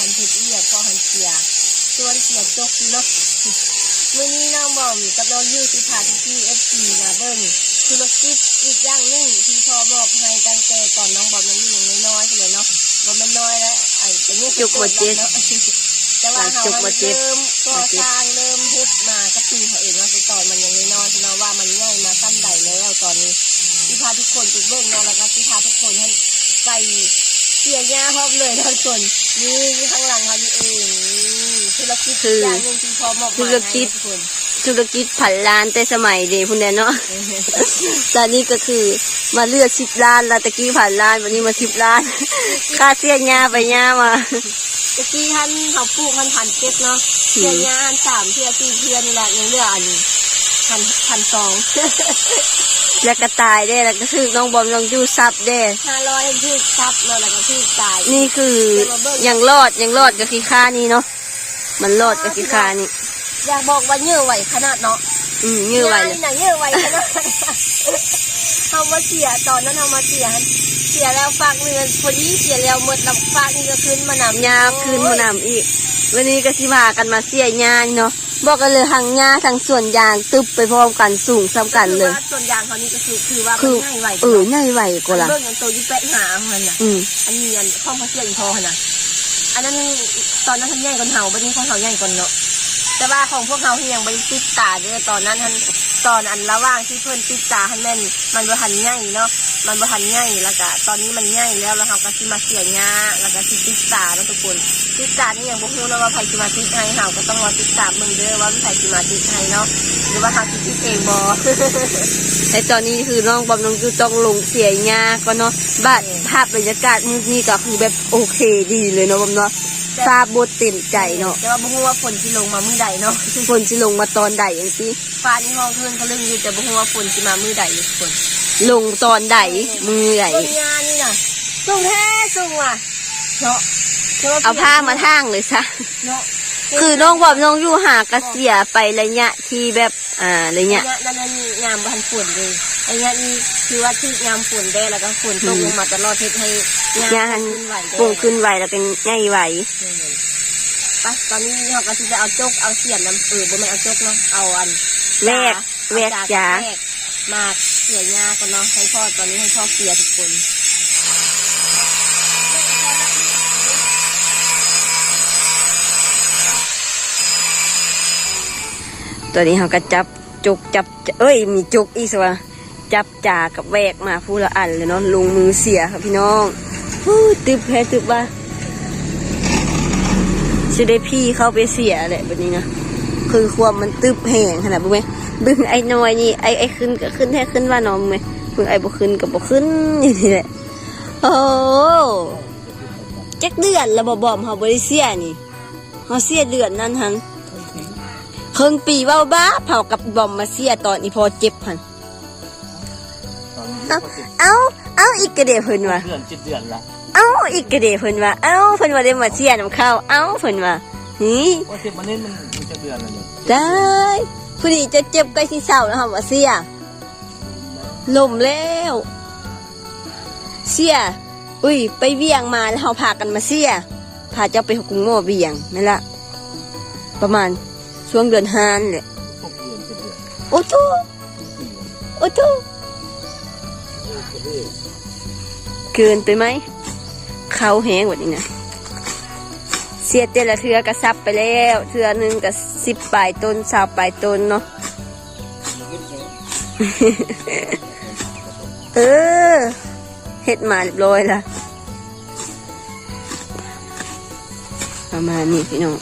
หันเฮ็ดเอียพ่อหันเสียส่วนเสียจกอยู่เนาะมื้อนี้น้องบอมกับน้องยูสิพาที่ที่ FC มาเบิ่งธุรกิจอีกอย่างหนึงที่พ่อบอกให้ตั้งแต่ตอนน้องบอมยังอยู่ยังน้อยๆไปเลยเนาะบ่แม่นน้อยแล้วไอ้จะเนี่ยจุกบ่เจ็บเนาะแต่ว่าเฮาจุกบ่เจ็บเริ่มก่อสร้างเริ่มเฮ็ดมากับปีเขาเองว่าไปตอนมันยังน้อยๆเนาะว่ามันง่ายมาตั้นใดแล้วตอนนี้ที่พาทุกคนไปเบิ่งเนาะแล้วก็ที่พาทุกคนให้ใส่เสียหญ้าพร้อมเลยทุกคน นี่ข้างหลังเขานี่เองนี่ธุรกิจคืออ ย่างหนึงที่พอมอบหมายธุรกิจให้ทุกคนธุรกิจผันล้านแต่สมัยเด็กพุ่นเดียเนาะ ตอนนี้ก็คือมาเลือกสิบล้านแล้วตะกี้ผ่านล้านวันนี้มาสิบล้าน ค่าเสียหญ้าไปหญ้ามา ตะกี้ท่านเขาปลูกพันพันเจ็ดเนาะอืเสียมหญ้าหันสามเทียสี่เทียนี่แหละยังเหลืออันพันพันสอง แล้วก็ตายได้แล้วก็คือน้องบอมน้องยูซับได้ห้าร้อยพืชซับเนาะแล้วก็พืชตายนี่คือยังรอดยังรอดก็คือค่านี้เนาะมันรอดก็คือค่านี้อยากบอกว่าเยื่อไหวขนาดเนาะอืมยื้อไว้เลยยานี่นะเยื่อไหวขนาดเอามาเสียตอนนั้นเอามาเสียเสียแล้วฝากเงินพอดีเสียแล้วหมดลำฝากนี่ก็ขึ้นมานำหญ้าคืนมานำอีก วันนี้ก็สิพากันมาเสียหญ้านี่เนาะ บอกกันเลยทางหญ้าทางส่วนยางตึบไปพร้อมกันสูงซ้ำกันเลยคือว่าส่วนยางเขานี่ก็คือคือว่าคืมัอนง่ายไหวเออง่ายไหวกว่าล่ะเบิ่งอย่างตัวยี่แปะหามันน่ะอืมอันนี้อันข้องพระเสียอีพอหั่นน่ะอันนั้นตอนนั้นท่านใหญ่กว่าเฮาบัดนี้ของเฮาใหญ่กว่าเนาะแต่ว่าของพวกเฮาที่ยังบ่ได้ติดตาเด้อตอนนั้นท่าน ตอนอันระหว่างที่เพิ่นติดตาท่านแม่นมันบ่ทันใหญ่เนาะมันบ่ทันใหญ่แล้วก็ตอนนี้มันใหญ่แล้วแล้วเฮาก็สิมาเสียหญ้าแล้วก็สิติดตาแล้วทุกคนติดตานี่ยังบ่ฮู้เนาะว่าไผสิมาติดให้เฮาก็ต้องรอติดตามเบิ่งเด้อว่าไผสิมาติดให้เนาะหรือว่าเฮาสิติดเองบ่แต่ตอนนี้คือน้องบอมน้องยูต้องลงเสียหญ้าก็เนาะบ้านภาพบรรยากาศมื้อนี้ก็คือแบบโอเคดีเลยเนาะบอมเนาะ ทราบบทเต็มใจเนาะแต่ว่าบ่ฮู้ว่าฝนสิลงมามื้อใดเนาะฝนสิลงมาตอนใดอย่างที่ฟ้านี่ห้องเพิ่นก็เรื่องอยู่แต่บ่ฮู้ว่าฝนสิมามื้อใดทุกคนลงตอนใดมือใดเบิ่งงานนี่น่ะส่งแท้ส่งว่ะเนาะแต่ว่เอาผ้ามาทางเลยซะเนาะคือน้องบอมน้องยูหากระเสียไประยะที่แบบอ่าระยะเนี่ยนั่นนั่นยามบ่ทันฝนเลยไอ้เนี่ยนี่คือว่าที่ยามฝนได้แล้วก็ฝนตกลงมาตลอดเฮ็ดให้ยาหันขึ้นไหวได้ปงขึ้นไหวแล้วเป็นใหญ่ไหวไปตอนนี้เขาก็สิจะเอาจกเอาเสียนน้ำเออบ่แม่นเอาจกเนาะเอาอันแวกแวกเอจ๋าแวกมาเสียยาก่อนเนาะให้พ่อตอนนี้ให้พ่อเสียทุกคนตัวนี้เขาก็จับจุกจับ เอ้ย มีจุกอีกสวะ จับจ่ากับแวกมาผู้ละอันเลยเนาะลงมือเสียครับพี่น้องฮู้ตึบแพ้ตึบว่าสิได้พี่เข้าไปเสียแหละแบบนี้นะคือความมันตึบแห้งขนาดบุ้ไหมบึ้งไอ้น้อยนี่ไอ้ไอ้ขึ้นก็ขึ้นแท้ขึ้นว่าน้องไหมบึ้งไอ้บ่ขึ้นก็บ่ขึ้นอย่างนี้แหละโอ้จักเดือนแล้วบ่บอมเขาบริเสียนี่เขาเสียเดือนนั้นหันครึ่งปีเว่าบ้าเผากับบอมมาเสียตอนอีพอเจ็บพันตอนนี้ เอ้าเอ้าอีกกระเดเพิ่นว่าเดือนเจ็ดเดือนละเอ้าอีกกระเดเพิ่นว่าเอ้าเพิ่นว่าได้มาเสียน้ำข้าวเอ้าเพิ่นว่านี่ว่าเจ็บมันนี่มันมันจะเดือนละเนี่ยได้ผู้นี้จะเจ็บใกล้ที่เศร้าแล้วค่ะว่าเสียลมแล้วเสียอุ้ย ไปเวียงมาแล้วเขาพากันมาเสียพาเจ้าไปหุกงโง่เวียงนั่นละประมาณช่วงเดือนห้านเลยหกเดือนเจ็ดเดือนโอ้โตโอ้โต เกินไปไหมเขาแห้งกว่านี้นะเสียแต่ละเทือกระซับไปแล้วเทือหนึ่งกับสิบปลายต้นสาวปลายต้นเนาะเออเฮ็ดมาเรียบร้อยละประมาณนี้พี่น้อง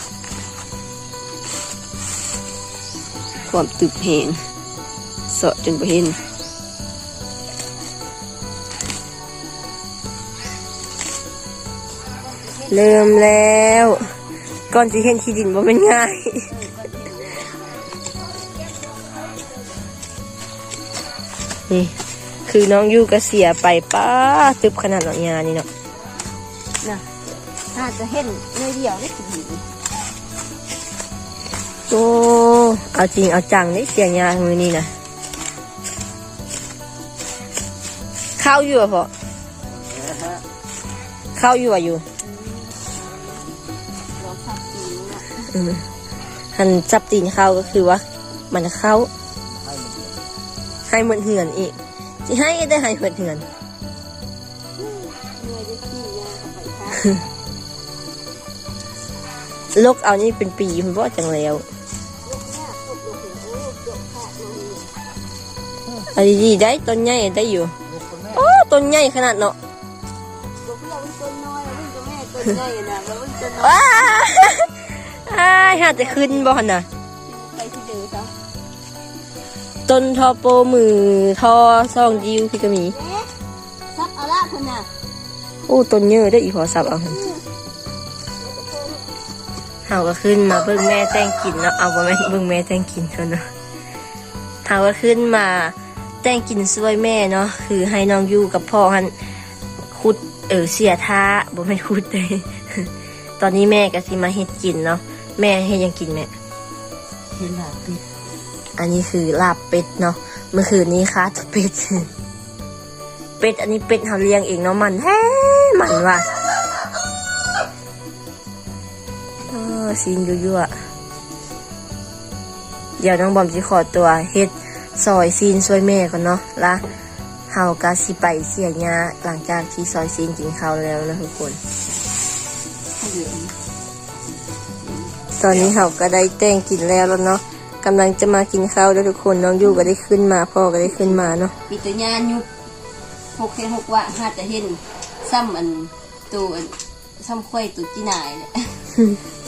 ความตึบแหงเสาะจนไปเห็น เริ่มแล้ว ก่อนสิเห็นที่ดินว่าเป็นง่ายนี่คือน้องยูก็เสียไปป้าตึบขนาดหนอยานี่เนาะนะถ้าจะเห็นในเดียวได้สิดีโอ้เอาจริงเอาจังได้เสียยามือนี่นะเข้าอยู่อะพอเข้าอยู่อะอยู่ อืมหันจับตีนเข้าก็คือว่า มันเข้า ให้มันเดือดให้เหมือนเหือนอีกสิให้ได้ให้เหมือนเหือนลกเอานี่เป็นปีมันบ่จังแล้วเอาดีๆได้ต้นใหญ่ได้อยู่ลูกคนแม่โอ้ต้นใหญ่ขนาดเนาะว้าอ้ายหาจะขึ้นบ่หั่นน่ะไปที่เดิมซะต้นทอโปมือทอซองยิวพี่ก็มีซับเอาละคนน่ะโอ้ต้นเยอะได้ออีพอสับเอาหั่นเฮาก็ขึ้นมาเบิ่งแม่แต่งกินเนาะเอาบ่แม่นเบิ่งแม่แต่งกินเท่านั้นเฮาก็ขึ้นมาแต่งกินช่วยแม่เนาะคือให้น้องอยู่กับพ่อหันขุดเออเสียท่าบ่แม่นขุดเลยตอนนี้แม่ก็สิมาเฮ็ดกินเนาะ แม่เฮ็ดหยังกินแม่เห็นแบบนี้อันนี้คือลาบเป็ดเนาะเมื่อคืนนี้ค่ะเป็ดเป็ดอันนี้เป็ดเขาเลี้ยงเองเนาะมันแท้มันว่ะเออซีนยั่วเดี๋ยวน้องบอมจะขอตัวเฮ็ดซอยซีนช่วยแม่ก่อนเนาะละเฮากาสิไปเสียหญ้าหลังจากที่ซอยซีนกินข้าวแล้วนะทุกคน ตอนนี้เฮาก็ได้แต่งกินแล้วแล้วเนาะกำลังจะมากินข้าวแล้วทุกคนน้องยูก็ได้ขึ้นมาพ่อก็ได้ขึ้นมาเนาะมีตัวยานยุบหกแค่หกว่าห้าจะเห็นซ้ำอันตัวอันซ้ำค่อยตัวจีนายเนี่ย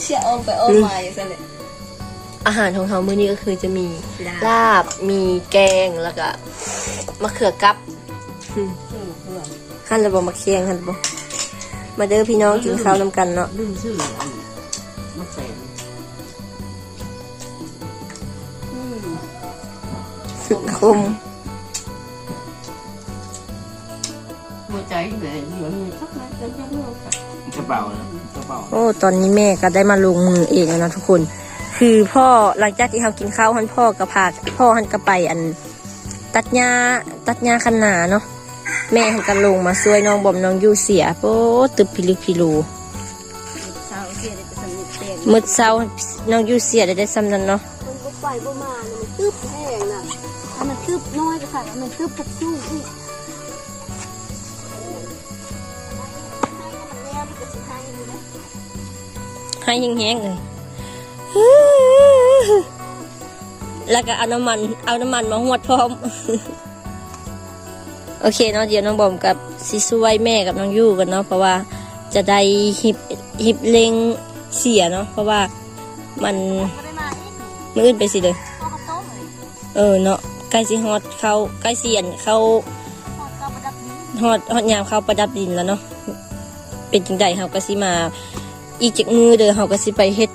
เชื่ออ้อมไปอ้อมมาอย่างนั้นเลยอาหารของเขามื้อนี้ก็คือจะมีลาบลาบมีแกงแล้วก็มะเขือกับอืมเพื่อนขั้นระบบมะเคียงขั้นระบบมาเด้อพี่น้องกินข้าวนำกันเนาะลืมชื่ออันมะ สุดคมหัวใจเหนื่อยเหนื่อยสักหน่อยจะยังไม่รู้จักกระเป๋านะกระเป๋าโอ้ตอนนี้แม่ก็ได้มาลงมือเองแล้วนะทุกคน คือพ่อหลังจากที่เขากินข้าวหันพ่อก็พาพ่อหันก็ไปอัน ตัดหญ้าตัดหญ้าคันนาเนาะแม่หันก็ลงมาช่วยน้องบอมน้องยูเสียโอ้ตึบพิลึกพิลูสาวเสียได้จะสำนึกเตียงมืดเช้าน้องยูเสียได้ได้ซ้ำนั้นเนาะมันก็ไปก็มาเนี่ยมันตึ๊บแห้งน่ะ ถ้ามันตึ๊บน้อยก็ค่ะแล้วมันตึ๊บกระสู้อีกแล้วมันก็สิให้อยู่นะให้แห้งๆเลยแล้วก็เอาน้ำมัน เอาน้ำมันมาหวดพร้อม โอเคเนาะเดี๋ยวน้องบอมกับซิซวยแม่กับน้องยู่กันเนาะเพราะว่าจะได้ฮิบฮิบเล็งเสียเนาะเพราะว่ามันก็ได้มาอีกมืออื่นไปสิเลยพอเขาต้มเลยเออเนาะ ใกล้สิฮอดเขาใกล้เสียนเขาฮอดฮอดยามเขาประดับดินแล้วเนาะเป็นจังใดเฮาก็สิมา อีกจากมือเด้อเฮาก็สิไปเฮ็ด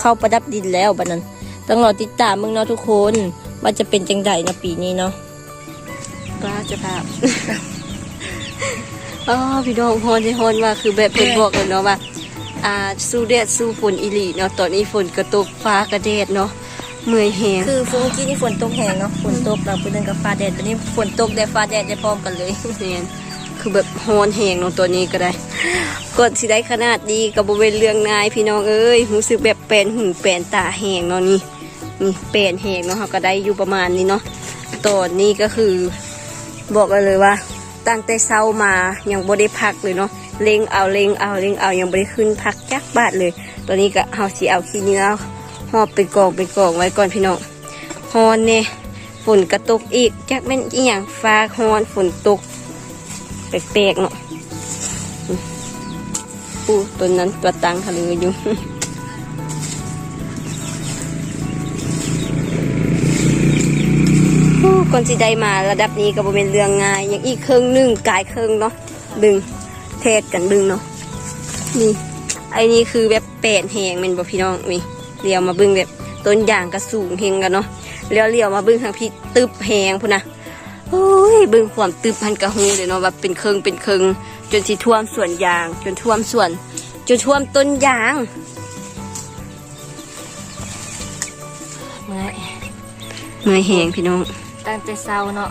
เข้าประดับดินแล้วบัดนั้น ต้องรอติดตามมึงเนาะทุกคน ว่าจะเป็นจังใดนะปีนี้เนาะป้าจะภาพอ๋อพี่น้องฮอนที่ฮอนว่าคือแบบเพิ่นบอกเลยเนาะว่าอ่าสู้แดดสู้ฝนอีหลีเนาะตอนนี้ฝนกระตกฟ้ากระแดดเนาะ เมื่อยแหงคือฝนกี้นี่ฝนตกแหงเนาะฝนตกแล้วเพิ่นกับฟ้าแดดตอนนี้ฝนตกแดดฟ้าแดดได้พร้อมกันเลยเนี่ยคือแบบฮอนแหงเนาะตัวนี้ก็ได้กดสิได้ขนาดนี้ก็บ่เป็นเรื่องง่ายพี่น้องเอ้ยรู้สึกแบบแปลนหูแปลนตาแหงเนาะนี่นี่แปลนแหงเนาะเขาก็ได้อยู่ประมาณนี้เนาะตอนนี้ก็คือ บอกกันเลยว่าตั้งแต่เช้ามายังบ่ได้พักเลยเนาะเล็งเอาเล็งเอาเล็งเอายังบ่ได้ขึ้นพักจักบาทเลย ตอนนี้ก็เฮาสิเอาขี้เหนื้อ หอบเป็นกองเป็นกองไว้ก่อนพี่น้องฮอนเน่ฝนกระตุกอีกจักแม่นอีหยังฟ้าฮอนฝนตกแปลกๆเนาะอืมอู้ต้นนั้นตัวตังทะเลอยู่โอ้คนสิได้มาระดับนี้ก็บเป็นเรื่องง่ายอยังอีกครึ่งหนึ่งกายครึ่งเนาะดึงเทศกันดึงเนาะนี่ไอ้นี่คือแบบแปดแหงมันบ่พี่น้องนี่ เลี้ยวมาเบึ้งแบบต้นยางก็สูงเฮงกันเนาะแล้วเลี้ยวมาเบึ้งทางพี่ตึบแหงพุ่นนะโอ้ยเบึ้งความตึบพันกระหูเลยเนาะว่าเป็นเคิงเป็นเคิงจนสิท่วมสวนยาง จนท่วมสวนจนท่วมต้นยางเมื่อยเมื่อยแหงพี่น้องตั้งแต่เช้าเนาะ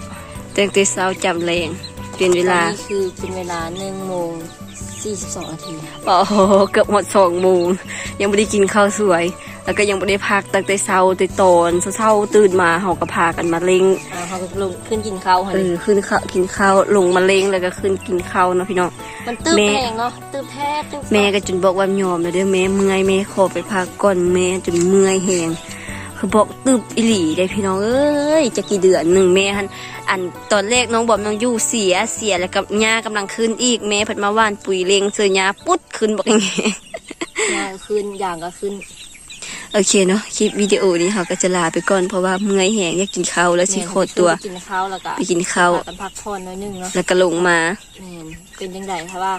ตั้งแต่เช้าจำแรงเป็นเวลาตอนนี้คือเป็นเวลาหนึ่งโมง42นาทีโอ้โหเกือบหมดสองโมงยังไม่ได้กินข้าวสวย แล้วก็ยังไม่ได้พักตั้งแต่เช้าแต่ตอนเช้าๆตื่นมาเฮาก็พากันมาเล้งอ่าเขาก็ลงขึ้นกินข้าวหั่นเอเลยอขึ้นข้าวกินข้าวลงมาเล้งแล้วก็ขึ้นกินข้าวเนาะพี่น้อง มันตึ๊บแม่ แพงเนาะตึ๊บแทบตึ๊บแม่ก็จนบอกว่ายอมแล้วเด้อแม่เมื่อยแม่ขอไปพักก่อนแม่จนเมื่อยแหงคือบอกตึบอิหลีได้พี่น้องเอ้ยจะกี่เดือนหนึ่งแม่หันอันตอนแรกน้องบอมน้องอยู่เสียเสียแล้วกับหญ้ากำลังขึ้นอีกแม่เพัดมาหว่านปุ๋ยเลงเสือหญ้าปุ๊ดขึ้นบอกอย่างเงี้ยยางขึ้นอย่างก็ขึ้น โอเคเนาะคลิปวิดีโอนี้เราก็จะลาไปก่อนเพราะว่าเมื่อยแหงอยากกินข้าวแล้วสิโคตรตัวไปกินข้าวแล้วก็ไปกินข้าวพกันพักผ่อนหน้อยหนึงเนาะแล้วก็ลงมาแม่นเป็นจังไดเพราะว่า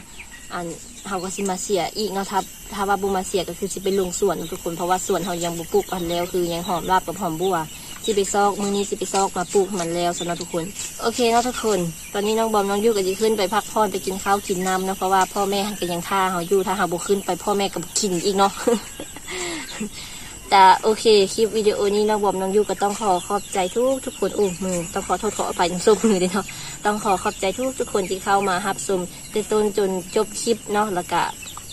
อันเฮาก็สิมาเสียอีกเนาะถ้าถ้าว่าบ่มาเสียก็คือสิไปลงสวนทุกคนเพราะว่าสวนเฮายังบ่ปลูกมันแล้วคือยังหอมรากกับหอมบัวสิไปซอกมื้อนี้สิไปซอกมาปลูกมันแล้วสำหรับทุกคน โอเคเนาะทุกคน ตอนนี้น้องบอมน้องยูก็สิขึ้นไปพักผ่อนไปกินข้าวกินน้ำเนาะเพราะว่าพ่อแม่หันก็ยังท่าเฮาอยู่ถ้าเฮาบ่ขึ้นไปพ่อแม่ก็บ่กินอีกเนาะ แต่โอเคคลิปวิดีโอนี้น้องบอมน้องยูก็ต้องขอขอบใจทุกทุกคนโอ้มือต้องขอโทษขออภัยทั้งส้มมือด้วยเนาะต้องขอขอบใจทุกทุกคนที่เข้ามารับชมแต่ต้นจนจบคลิปเนาะแล้วก็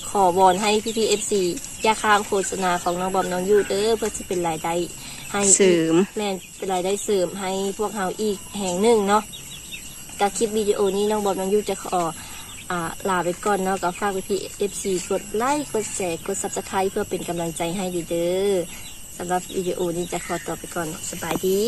ขอวอนให้พี่พีเอฟซีอย่าข้ามโฆษณาของน้องบอมน้องยูเด้อเพื่อจะเป็นรายได้ให้เสริมแม่นเป็นรายได้เสริมให้พวกเราอีกแห่งหนึ่งเนาะกับคลิปวิดีโอนี้น้องบอมน้องยูจะขออ่า ลาไปก่อนเนาะก็ฝากพี่เอฟซีกดไลค์กดแชร์กดซับสไครต์เพื่อเป็นกำลังใจให้ดีเด้อสำหรับวิดีโอนี้จะขอตัวไปก่อนสบายดี